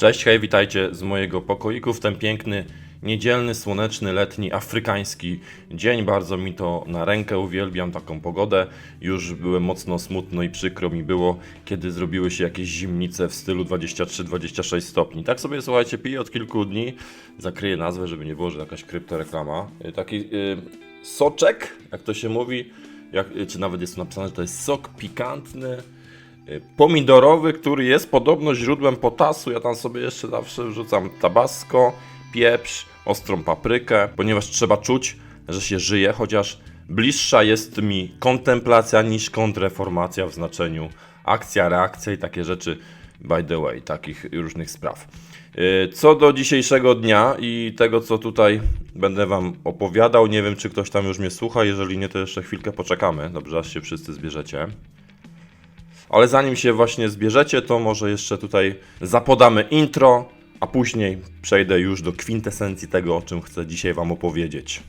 Cześć, hej, witajcie z mojego pokoiku w ten piękny, niedzielny, słoneczny, letni, afrykański dzień. Bardzo mi to na rękę, uwielbiam taką pogodę. Już byłem mocno smutno i przykro mi było, kiedy zrobiły się jakieś zimnice w stylu 23-26 stopni. Tak sobie, słuchajcie, piję od kilku dni. Zakryję nazwę, żeby nie było, że jakaś kryptoreklama. Y, Taki y, soczek, jak to się mówi, jak, y, czy nawet jest napisane, że to jest sok pikantny pomidorowy, który jest podobno źródłem potasu. Ja tam sobie jeszcze zawsze wrzucam tabasco, pieprz, ostrą paprykę, ponieważ trzeba czuć, że się żyje, chociaż bliższa jest mi kontemplacja niż kontrreformacja w znaczeniu akcja, reakcja i takie rzeczy, by the way, takich różnych spraw. Y, Co do dzisiejszego dnia i tego, co tutaj będę Wam opowiadał, nie wiem, czy ktoś tam już mnie słucha, jeżeli nie, to jeszcze chwilkę poczekamy, dobrze, aż się wszyscy zbierzecie. Ale zanim się właśnie zbierzecie, to może jeszcze tutaj zapodamy intro, a później przejdę już do kwintesencji tego, o czym chcę dzisiaj Wam opowiedzieć.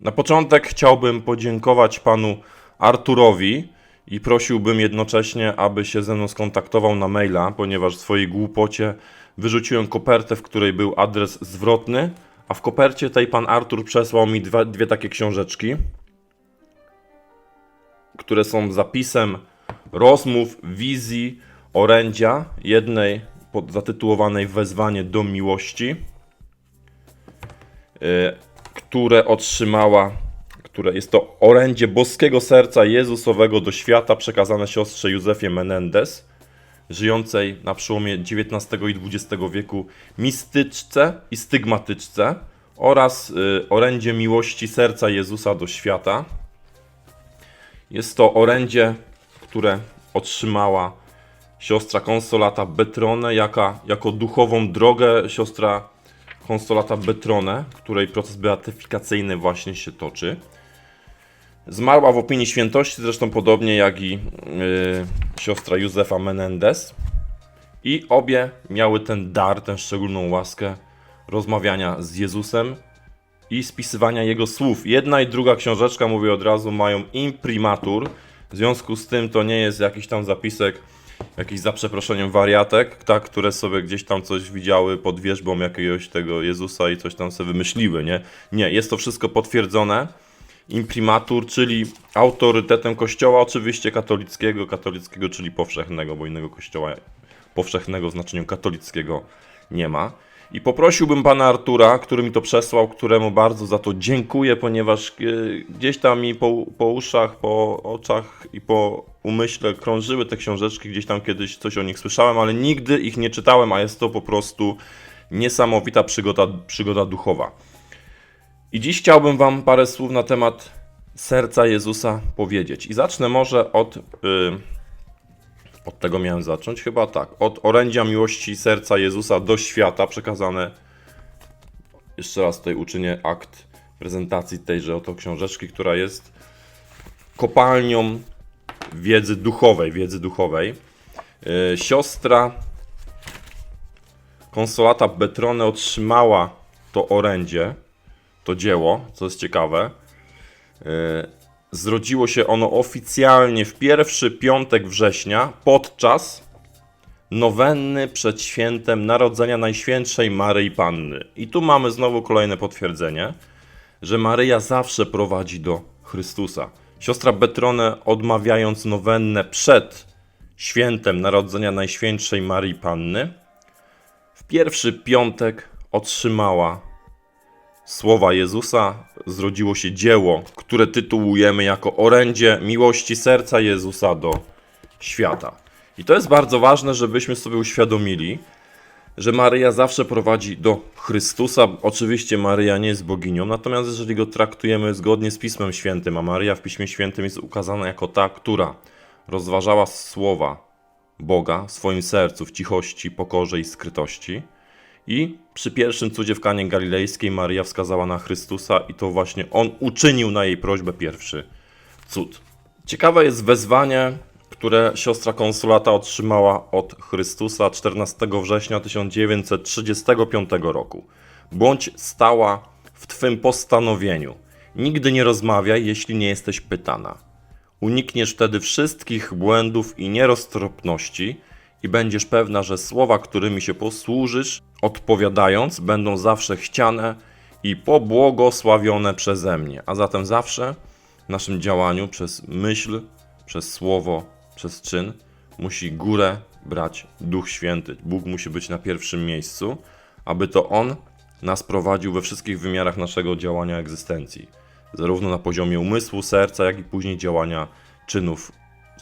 Na początek chciałbym podziękować panu Arturowi i prosiłbym jednocześnie, aby się ze mną skontaktował na maila, ponieważ w swojej głupocie wyrzuciłem kopertę, w której był adres zwrotny, a w kopercie tej pan Artur przesłał mi dwa, dwie takie książeczki, które są zapisem rozmów, wizji, orędzia, jednej pod, zatytułowanej Wezwanie do miłości, y, które otrzymała, które jest to orędzie boskiego serca Jezusowego do świata przekazane siostrze Józefie Menendez, żyjącej na przełomie XIX i XX wieku mistyczce i stygmatyczce oraz y, orędzie miłości serca Jezusa do świata. Jest to orędzie, które otrzymała siostra konsolata Betrone jaka, jako duchową drogę siostra konsolata Betrone, której proces beatyfikacyjny właśnie się toczy. Zmarła w opinii świętości, zresztą podobnie jak i yy, siostra Józefa Menendez. I obie miały ten dar, tę szczególną łaskę rozmawiania z Jezusem i spisywania Jego słów. Jedna i druga książeczka, mówię od razu, mają imprimatur. W związku z tym to nie jest jakiś tam zapisek, jakiś za przeproszeniem wariatek, tak, które sobie gdzieś tam coś widziały pod wierzbą jakiegoś tego Jezusa i coś tam sobie wymyśliły, nie? Nie, jest to wszystko potwierdzone. Imprimatur, czyli autorytetem kościoła, oczywiście katolickiego, katolickiego, czyli powszechnego, bo innego kościoła powszechnego w znaczeniu katolickiego nie ma. I poprosiłbym pana Artura, który mi to przesłał, któremu bardzo za to dziękuję, ponieważ e, gdzieś tam mi po, po uszach, po oczach i po umyśle krążyły te książeczki, gdzieś tam kiedyś coś o nich słyszałem, ale nigdy ich nie czytałem, a jest to po prostu niesamowita przygoda, przygoda duchowa. I dziś chciałbym Wam parę słów na temat serca Jezusa powiedzieć. I zacznę może od. y, od tego miałem zacząć? Chyba tak. Od orędzia miłości serca Jezusa do świata przekazane. Jeszcze raz tutaj uczynię akt prezentacji tejże oto książeczki, która jest kopalnią wiedzy duchowej. Wiedzy duchowej. Y, siostra konsolata Betrone otrzymała to orędzie to dzieło, co jest ciekawe. Yy, Zrodziło się ono oficjalnie w pierwszy piątek września podczas nowenny przed świętem Narodzenia Najświętszej Maryi Panny. I tu mamy znowu kolejne potwierdzenie, że Maryja zawsze prowadzi do Chrystusa. Siostra Betrone odmawiając nowennę przed świętem Narodzenia Najświętszej Maryi Panny, w pierwszy piątek otrzymała słowa Jezusa zrodziło się dzieło, które tytułujemy jako orędzie miłości serca Jezusa do świata. I to jest bardzo ważne, żebyśmy sobie uświadomili, że Maryja zawsze prowadzi do Chrystusa. Oczywiście Maryja nie jest boginią, natomiast jeżeli go traktujemy zgodnie z Pismem Świętym, a Maryja w Piśmie Świętym jest ukazana jako ta, która rozważała słowa Boga w swoim sercu w cichości, pokorze i skrytości, i przy pierwszym cudzie w Kanie Galilejskiej Maryja wskazała na Chrystusa i to właśnie On uczynił na jej prośbę pierwszy cud. Ciekawe jest wezwanie, które siostra konsulata otrzymała od Chrystusa 14 września 1935 roku. Bądź stała w Twym postanowieniu. Nigdy nie rozmawiaj, jeśli nie jesteś pytana. Unikniesz wtedy wszystkich błędów i nieroztropności i będziesz pewna, że słowa, którymi się posłużysz, odpowiadając, będą zawsze chciane i pobłogosławione przeze mnie. A zatem zawsze w naszym działaniu przez myśl, przez słowo, przez czyn musi górę brać Duch Święty. Bóg musi być na pierwszym miejscu, aby to On nas prowadził we wszystkich wymiarach naszego działania egzystencji, zarówno na poziomie umysłu, serca, jak i później działania czynów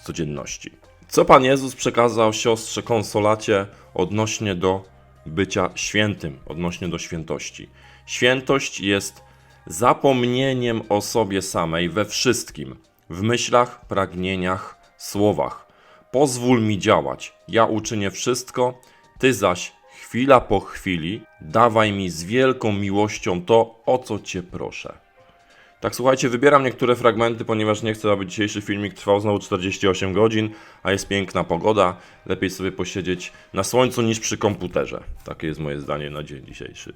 codzienności. Co Pan Jezus przekazał siostrze konsolacie odnośnie do bycia świętym, odnośnie do świętości? Świętość jest zapomnieniem o sobie samej we wszystkim, w myślach, pragnieniach, słowach. Pozwól mi działać, ja uczynię wszystko, ty zaś chwila po chwili dawaj mi z wielką miłością to, o co cię proszę. Tak, słuchajcie, wybieram niektóre fragmenty, ponieważ nie chcę, aby dzisiejszy filmik trwał znowu 48 godzin, a jest piękna pogoda. Lepiej sobie posiedzieć na słońcu niż przy komputerze. Takie jest moje zdanie na dzień dzisiejszy.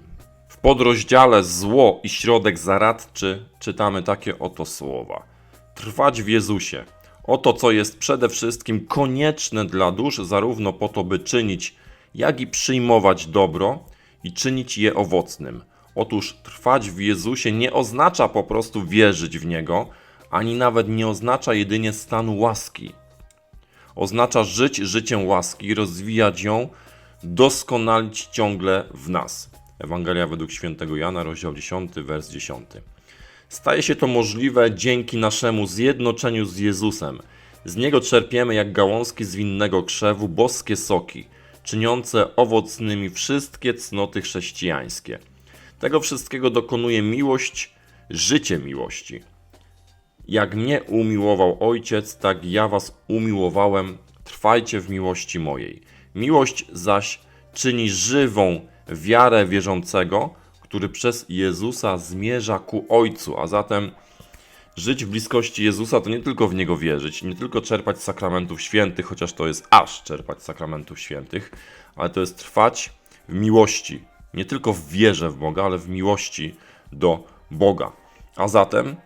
W podrozdziale Zło i środek zaradczy czytamy takie oto słowa. Trwać w Jezusie. Oto co jest przede wszystkim konieczne dla dusz, zarówno po to, by czynić, jak i przyjmować dobro i czynić je owocnym. Otóż trwać w Jezusie nie oznacza po prostu wierzyć w Niego, ani nawet nie oznacza jedynie stanu łaski. Oznacza żyć życiem łaski, rozwijać ją, doskonalić ciągle w nas. Ewangelia według świętego Jana, rozdział 10, wers 10. Staje się to możliwe dzięki naszemu zjednoczeniu z Jezusem. Z Niego czerpiemy jak gałązki z winnego krzewu boskie soki, czyniące owocnymi wszystkie cnoty chrześcijańskie. Tego wszystkiego dokonuje miłość, życie miłości. Jak mnie umiłował Ojciec, tak ja was umiłowałem, trwajcie w miłości mojej. Miłość zaś czyni żywą wiarę wierzącego, który przez Jezusa zmierza ku Ojcu, a zatem żyć w bliskości Jezusa to nie tylko w Niego wierzyć, nie tylko czerpać sakramentów świętych, chociaż to jest aż czerpać sakramentów świętych, ale to jest trwać w miłości, nie tylko w wierze w Boga, ale w miłości do Boga. A zatem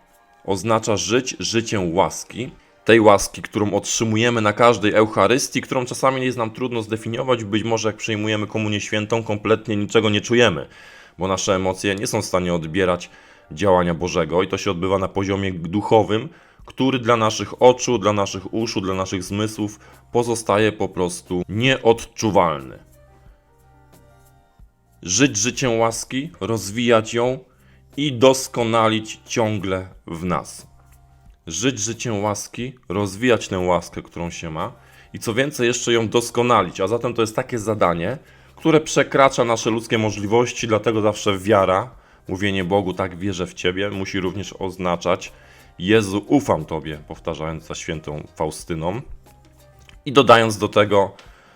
oznacza żyć życiem łaski, tej łaski, którą otrzymujemy na każdej Eucharystii, którą czasami jest nam trudno zdefiniować, być może jak przyjmujemy Komunię Świętą, kompletnie niczego nie czujemy, bo nasze emocje nie są w stanie odbierać działania Bożego i to się odbywa na poziomie duchowym, który dla naszych oczu, dla naszych uszu, dla naszych zmysłów pozostaje po prostu nieodczuwalny żyć życiem łaski, rozwijać ją i doskonalić ciągle w nas. Żyć życiem łaski, rozwijać tę łaskę, którą się ma i co więcej, jeszcze ją doskonalić. A zatem to jest takie zadanie, które przekracza nasze ludzkie możliwości, dlatego zawsze wiara, mówienie Bogu, tak wierzę w Ciebie, musi również oznaczać Jezu, ufam Tobie, powtarzając za świętą Faustyną. I dodając do tego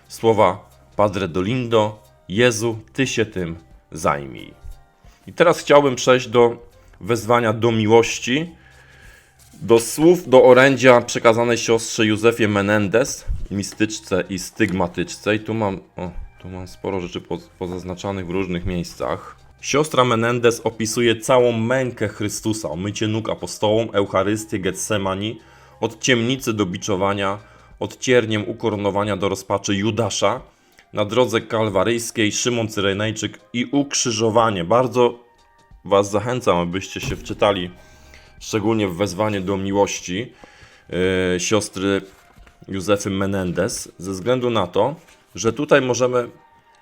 słowa Padre Dolindo, Jezu, Ty się tym zajmij. I teraz chciałbym przejść do wezwania do miłości, do słów, do orędzia przekazanej siostrze Józefie Menendez, mistyczce i stygmatyczce. I tu mam, o, tu mam sporo rzeczy pozaznaczanych w różnych miejscach. Siostra Menendez opisuje całą mękę Chrystusa, mycie nóg apostołom, Eucharystię, Getsemani, od ciemnicy do biczowania, od cierniem ukoronowania do rozpaczy Judasza, na drodze kalwaryjskiej, Szymon Cyrenejczyk i ukrzyżowanie. Bardzo Was zachęcam, abyście się wczytali, szczególnie w wezwanie do miłości yy, siostry Józefy Menendez, ze względu na to, że tutaj możemy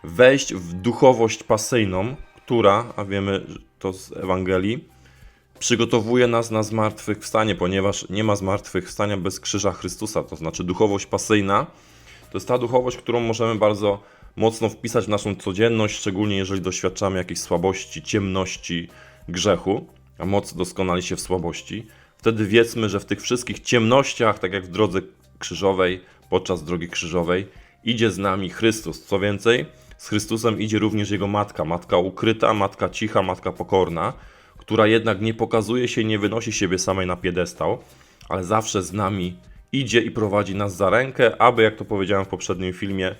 wejść w duchowość pasyjną, która, a wiemy to z Ewangelii, przygotowuje nas na zmartwychwstanie, ponieważ nie ma zmartwychwstania bez krzyża Chrystusa, to znaczy duchowość pasyjna to jest ta duchowość, którą możemy bardzo mocno wpisać w naszą codzienność, szczególnie jeżeli doświadczamy jakiejś słabości, ciemności, grzechu, a moc doskonali się w słabości. Wtedy wiedzmy, że w tych wszystkich ciemnościach, tak jak w drodze krzyżowej, podczas drogi krzyżowej, idzie z nami Chrystus. Co więcej, z Chrystusem idzie również Jego matka, matka ukryta, matka cicha, matka pokorna, która jednak nie pokazuje się nie wynosi siebie samej na piedestał, ale zawsze z nami idzie i prowadzi nas za rękę, aby, jak to powiedziałem w poprzednim filmie,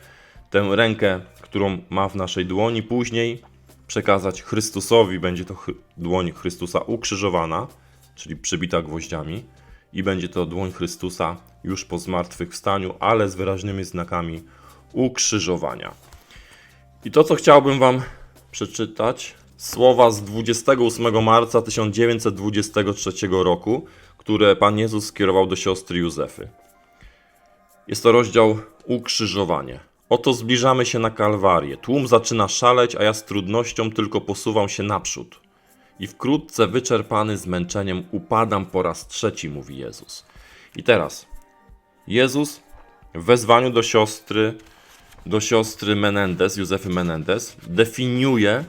tę rękę, którą ma w naszej dłoni, później przekazać Chrystusowi. Będzie to dłoń Chrystusa ukrzyżowana, czyli przybita gwoździami, i będzie to dłoń Chrystusa już po zmartwychwstaniu, ale z wyraźnymi znakami ukrzyżowania. I to, co chciałbym Wam przeczytać, słowa z 28 marca 1923 roku, które Pan Jezus skierował do siostry Józefy. Jest to rozdział Ukrzyżowanie. Oto zbliżamy się na Kalwarię. Tłum zaczyna szaleć, a ja z trudnością tylko posuwam się naprzód. I wkrótce wyczerpany zmęczeniem upadam po raz trzeci, mówi Jezus. I teraz Jezus w wezwaniu do siostry, do siostry Menendez, Józefy Menendez, definiuje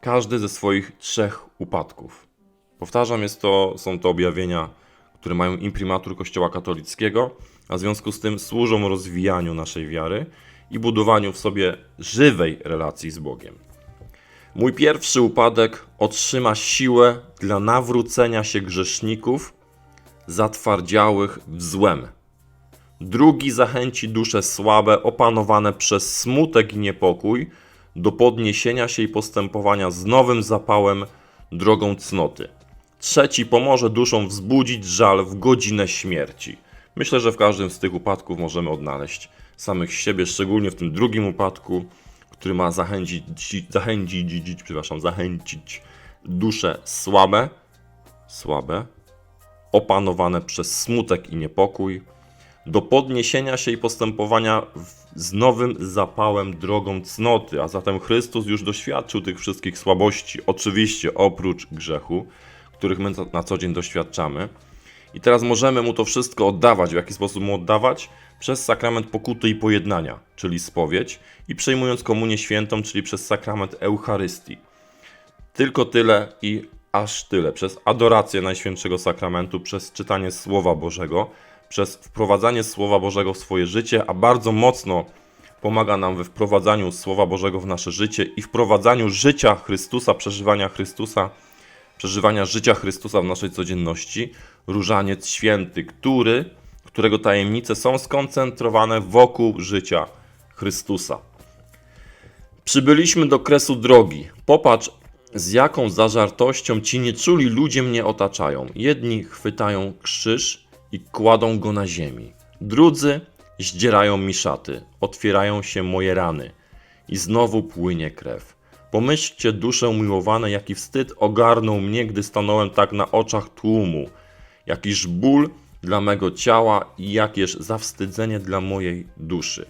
każdy ze swoich trzech upadków. Powtarzam, jest to, są to objawienia, które mają imprimatur Kościoła katolickiego, a w związku z tym służą rozwijaniu naszej wiary i budowaniu w sobie żywej relacji z Bogiem. Mój pierwszy upadek otrzyma siłę dla nawrócenia się grzeszników zatwardziałych w złem. Drugi zachęci dusze słabe, opanowane przez smutek i niepokój, do podniesienia się i postępowania z nowym zapałem drogą cnoty. Trzeci pomoże duszom wzbudzić żal w godzinę śmierci. Myślę, że w każdym z tych upadków możemy odnaleźć samych siebie, szczególnie w tym drugim upadku, który ma zachęcić, zachęcić, przepraszam, zachęcić dusze słabe, słabe, opanowane przez smutek i niepokój, do podniesienia się i postępowania z nowym zapałem drogą cnoty, a zatem Chrystus już doświadczył tych wszystkich słabości, oczywiście oprócz grzechu, których my na- co dzień doświadczamy. I teraz możemy mu to wszystko oddawać. W jaki sposób mu oddawać? Przez sakrament pokuty i pojednania, czyli spowiedź, i przejmując komunię świętą, czyli przez sakrament Eucharystii. Tylko tyle i aż tyle. Przez adorację Najświętszego Sakramentu, przez czytanie Słowa Bożego, przez wprowadzanie Słowa Bożego w swoje życie, a bardzo mocno pomaga nam we wprowadzaniu Słowa Bożego w nasze życie i wprowadzaniu życia Chrystusa, przeżywania Chrystusa, przeżywania życia Chrystusa w naszej codzienności, Różaniec Święty, który, którego tajemnice są skoncentrowane wokół życia Chrystusa. Przybyliśmy do kresu drogi. Popatrz, z jaką zażartością ci nieczuli ludzie mnie otaczają. Jedni chwytają krzyż i kładą go na ziemi. Drudzy zdzierają mi szaty, otwierają się moje rany i znowu płynie krew. Pomyślcie, dusze umiłowane, jaki wstyd ogarnął mnie, gdy stanąłem tak na oczach tłumu. Jakiż ból dla mego ciała i jakież zawstydzenie dla mojej duszy.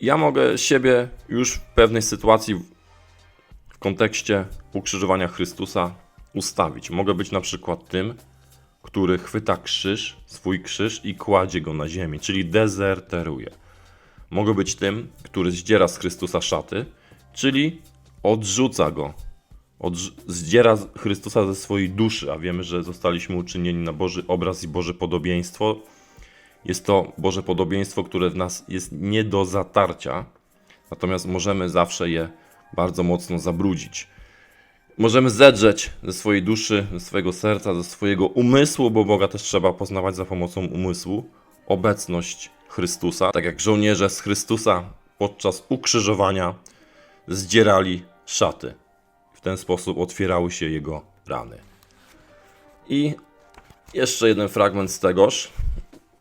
Ja mogę siebie już w pewnej sytuacji w- kontekście ukrzyżowania Chrystusa ustawić. Mogę być na przykład tym, który chwyta krzyż, swój krzyż i kładzie go na ziemi, czyli dezerteruje. Mogę być tym, który zdziera z Chrystusa szaty, czyli odrzuca go. Odrz- zdziera Chrystusa ze swojej duszy, a wiemy, że zostaliśmy uczynieni na Boży obraz i Boże podobieństwo. Jest to Boże podobieństwo, które w nas jest nie do zatarcia, natomiast możemy zawsze je bardzo mocno zabrudzić. Możemy zedrzeć ze swojej duszy, ze swojego serca, ze swojego umysłu, bo Boga też trzeba poznawać za pomocą umysłu, obecność Chrystusa. Tak jak żołnierze z Chrystusa podczas ukrzyżowania zdzierali szaty. W ten sposób otwierały się jego rany. I jeszcze jeden fragment z tegoż.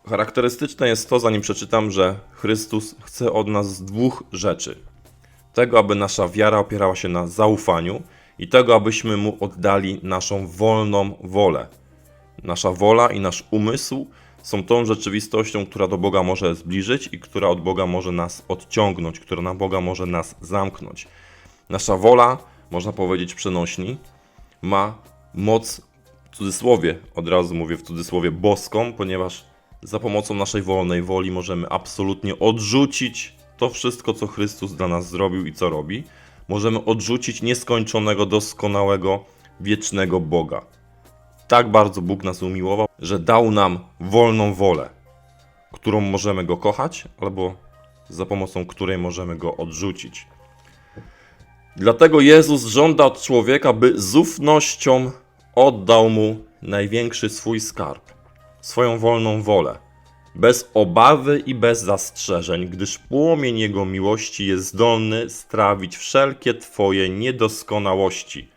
Charakterystyczne jest to, zanim przeczytam, że Chrystus chce od nas dwóch rzeczy. Tego, aby nasza wiara opierała się na zaufaniu i tego, abyśmy mu oddali naszą wolną wolę. Nasza wola i nasz umysł są tą rzeczywistością, która do Boga może zbliżyć i która od Boga może nas odciągnąć, która na Boga może nas zamknąć. Nasza wola, można powiedzieć przenośni, ma moc w cudzysłowie, od razu mówię w cudzysłowie boską, ponieważ za pomocą naszej wolnej woli możemy absolutnie odrzucić to wszystko, co Chrystus dla nas zrobił i co robi. Możemy odrzucić nieskończonego, doskonałego, wiecznego Boga. Tak bardzo Bóg nas umiłował, że dał nam wolną wolę, którą możemy go kochać, albo za pomocą której możemy go odrzucić. Dlatego Jezus żąda od człowieka, by z ufnością oddał mu największy swój skarb. swoją wolną wolę, bez obawy i bez zastrzeżeń, gdyż płomień Jego miłości jest zdolny strawić wszelkie Twoje niedoskonałości,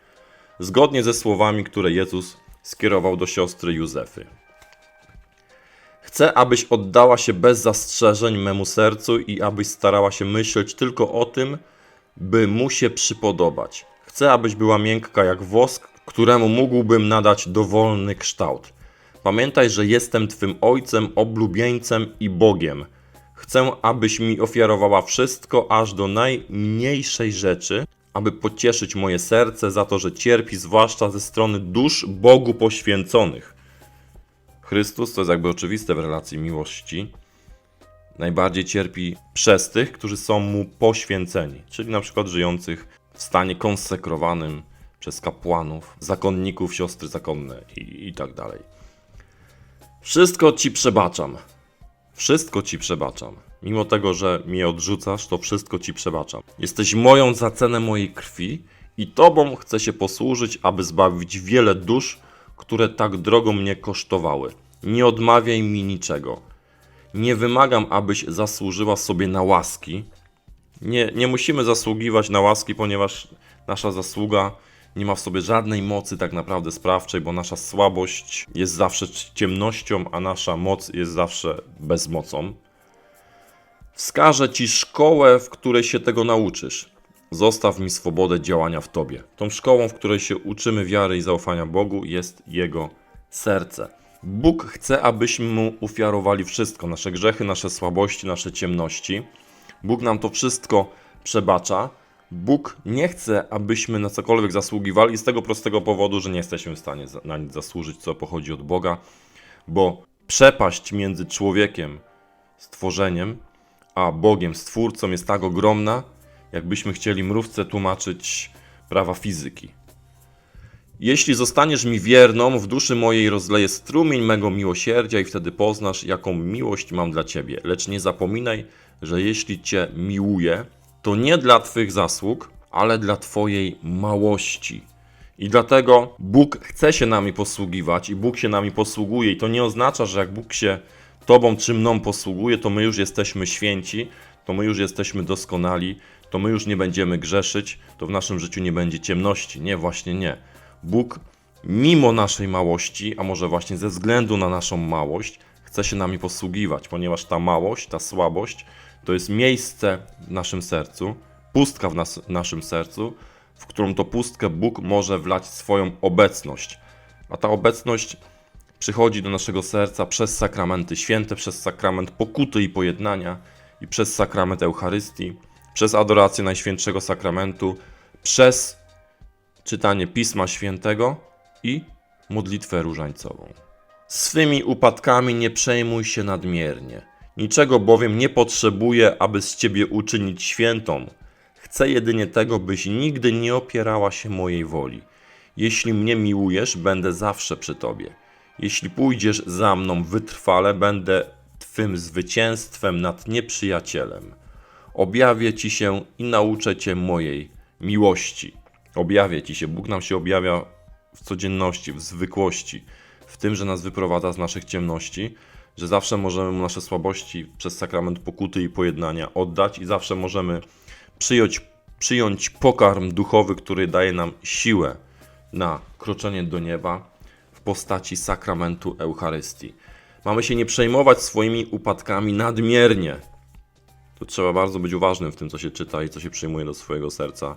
zgodnie ze słowami, które Jezus skierował do siostry Józefy. Chcę, abyś oddała się bez zastrzeżeń memu sercu i abyś starała się myśleć tylko o tym, by mu się przypodobać. Chcę, abyś była miękka jak wosk, któremu mógłbym nadać dowolny kształt. Pamiętaj, że jestem Twym Ojcem, oblubieńcem i Bogiem. Chcę, abyś mi ofiarowała wszystko, aż do najmniejszej rzeczy, aby pocieszyć moje serce za to, że cierpi, zwłaszcza ze strony dusz Bogu poświęconych. Chrystus, to jest jakby oczywiste w relacji miłości, najbardziej cierpi przez tych, którzy są mu poświęceni, czyli na przykład żyjących w stanie konsekrowanym przez kapłanów, zakonników, siostry zakonne i, i tak dalej. Wszystko ci przebaczam. Wszystko ci przebaczam. Mimo tego, że mnie odrzucasz, to wszystko ci przebaczam. Jesteś moją za cenę mojej krwi i tobą chcę się posłużyć, aby zbawić wiele dusz, które tak drogo mnie kosztowały. Nie odmawiaj mi niczego. Nie wymagam, abyś zasłużyła sobie na łaski. Nie, nie musimy zasługiwać na łaski, ponieważ nasza zasługa nie ma w sobie żadnej mocy tak naprawdę sprawczej, bo nasza słabość jest zawsze ciemnością, a nasza moc jest zawsze bezmocą. Wskażę ci szkołę, w której się tego nauczysz. Zostaw mi swobodę działania w tobie. Tą szkołą, w której się uczymy wiary i zaufania Bogu, jest Jego serce. Bóg chce, abyśmy mu ofiarowali wszystko: nasze grzechy, nasze słabości, nasze ciemności. Bóg nam to wszystko przebacza. Bóg nie chce, abyśmy na cokolwiek zasługiwali z tego prostego powodu, że nie jesteśmy w stanie na nic zasłużyć, co pochodzi od Boga, bo przepaść między człowiekiem, stworzeniem, a Bogiem, stwórcą jest tak ogromna, jakbyśmy chcieli mrówce tłumaczyć prawa fizyki. Jeśli zostaniesz mi wierną, w duszy mojej rozleję strumień mego miłosierdzia i wtedy poznasz, jaką miłość mam dla ciebie. Lecz nie zapominaj, że jeśli cię miłuję, to nie dla twych zasług, ale dla twojej małości. I dlatego Bóg chce się nami posługiwać i Bóg się nami posługuje. I to nie oznacza, że jak Bóg się Tobą czy mną posługuje, to my już jesteśmy święci, to my już jesteśmy doskonali, to my już nie będziemy grzeszyć, to w naszym życiu nie będzie ciemności. Nie, właśnie nie. Bóg, mimo naszej małości, a może właśnie ze względu na naszą małość, chce się nami posługiwać, ponieważ ta małość, ta słabość to jest miejsce w naszym sercu, pustka w nas, naszym sercu, w którą to pustkę Bóg może wlać swoją obecność. A ta obecność przychodzi do naszego serca przez sakramenty święte, przez sakrament pokuty i pojednania i przez sakrament Eucharystii, przez adorację Najświętszego Sakramentu, przez czytanie Pisma Świętego i modlitwę różańcową. Swymi upadkami nie przejmuj się nadmiernie. Niczego bowiem nie potrzebuję, aby z ciebie uczynić świętą. Chcę jedynie tego, byś nigdy nie opierała się mojej woli. Jeśli mnie miłujesz, będę zawsze przy tobie. Jeśli pójdziesz za mną wytrwale, będę twym zwycięstwem nad nieprzyjacielem. Objawię ci się i nauczę cię mojej miłości. Objawię ci się. Bóg nam się objawia w codzienności, w zwykłości, w tym, że nas wyprowadza z naszych ciemności, że zawsze możemy mu nasze słabości przez sakrament pokuty i pojednania oddać i zawsze możemy przyjąć, przyjąć pokarm duchowy, który daje nam siłę na kroczenie do nieba w postaci sakramentu Eucharystii. Mamy się nie przejmować swoimi upadkami nadmiernie. Tu trzeba bardzo być uważnym w tym, co się czyta i co się przyjmuje do swojego serca.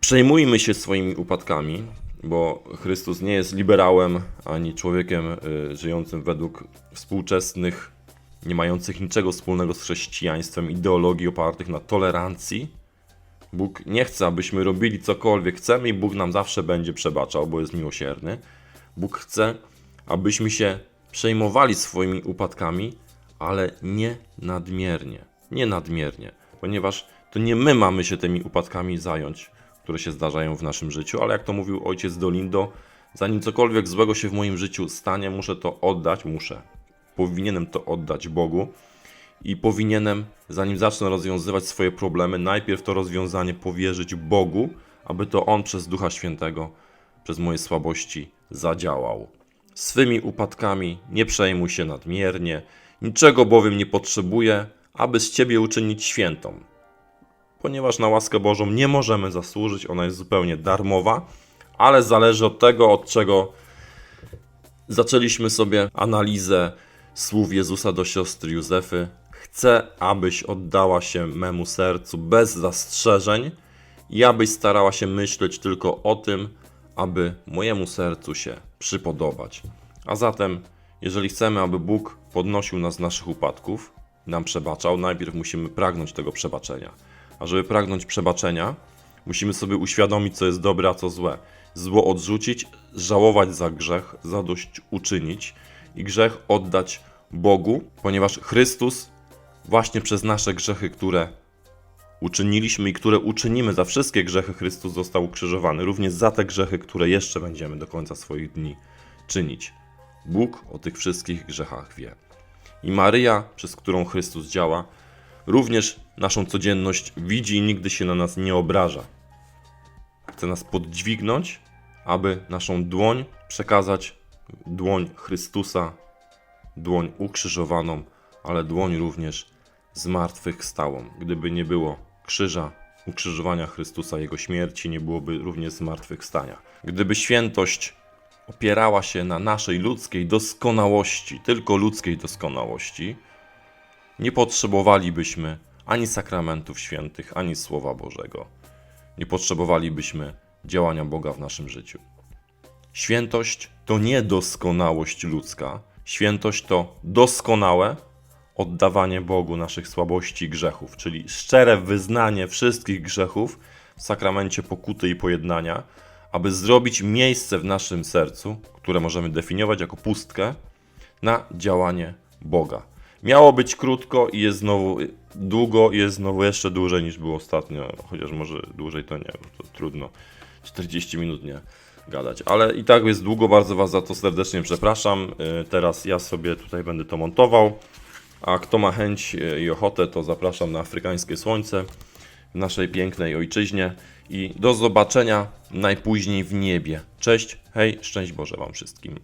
Przejmujmy się swoimi upadkami, bo Chrystus nie jest liberałem ani człowiekiem y, żyjącym według współczesnych, nie mających niczego wspólnego z chrześcijaństwem, ideologii opartych na tolerancji. Bóg nie chce, abyśmy robili cokolwiek chcemy i Bóg nam zawsze będzie przebaczał, bo jest miłosierny. Bóg chce, abyśmy się przejmowali swoimi upadkami, ale nie nadmiernie. Nie nadmiernie, ponieważ to nie my mamy się tymi upadkami zająć, które się zdarzają w naszym życiu, ale jak to mówił ojciec Dolindo, zanim cokolwiek złego się w moim życiu stanie, muszę to oddać, muszę, powinienem to oddać Bogu i powinienem, zanim zacznę rozwiązywać swoje problemy, najpierw to rozwiązanie powierzyć Bogu, aby to On przez Ducha Świętego, przez moje słabości zadziałał. Swymi upadkami nie przejmuj się nadmiernie, niczego bowiem nie potrzebuję, aby z ciebie uczynić świętą. Ponieważ na łaskę Bożą nie możemy zasłużyć, ona jest zupełnie darmowa, ale zależy od tego, od czego zaczęliśmy sobie analizę słów Jezusa do siostry Józefy. Chcę, abyś oddała się memu sercu bez zastrzeżeń i abyś starała się myśleć tylko o tym, aby mojemu sercu się przypodobać. A zatem, jeżeli chcemy, aby Bóg podnosił nas z naszych upadków, nam przebaczał, najpierw musimy pragnąć tego przebaczenia. A żeby pragnąć przebaczenia, musimy sobie uświadomić, co jest dobre, a co złe. Zło odrzucić, żałować za grzech, zadość uczynić i grzech oddać Bogu, ponieważ Chrystus właśnie przez nasze grzechy, które uczyniliśmy i które uczynimy za wszystkie grzechy, Chrystus został ukrzyżowany, również za te grzechy, które jeszcze będziemy do końca swoich dni czynić. Bóg o tych wszystkich grzechach wie. I Maryja, przez którą Chrystus działa, również naszą codzienność widzi i nigdy się na nas nie obraża. Chce nas podźwignąć, aby naszą dłoń przekazać dłoń Chrystusa, dłoń ukrzyżowaną, ale dłoń również zmartwychwstałą. Gdyby nie było krzyża, ukrzyżowania Chrystusa, Jego śmierci, nie byłoby również zmartwychwstania. Gdyby świętość opierała się na naszej ludzkiej doskonałości, tylko ludzkiej doskonałości, nie potrzebowalibyśmy ani sakramentów świętych, ani Słowa Bożego. Nie potrzebowalibyśmy działania Boga w naszym życiu. Świętość to nie doskonałość ludzka. Świętość to doskonałe oddawanie Bogu naszych słabości i grzechów, czyli szczere wyznanie wszystkich grzechów w sakramencie pokuty i pojednania, aby zrobić miejsce w naszym sercu, które możemy definiować jako pustkę, na działanie Boga. Miało być krótko i jest znowu długo, jest znowu jeszcze dłużej niż było ostatnio, chociaż może dłużej to nie, to trudno. 40 minut nie gadać, ale i tak jest długo, bardzo Was za to serdecznie przepraszam. Y, Teraz ja sobie tutaj będę to montował, a kto ma chęć y, i ochotę, to zapraszam na afrykańskie słońce w naszej pięknej ojczyźnie i do zobaczenia najpóźniej w niebie. Cześć, hej, szczęść Boże Wam wszystkim.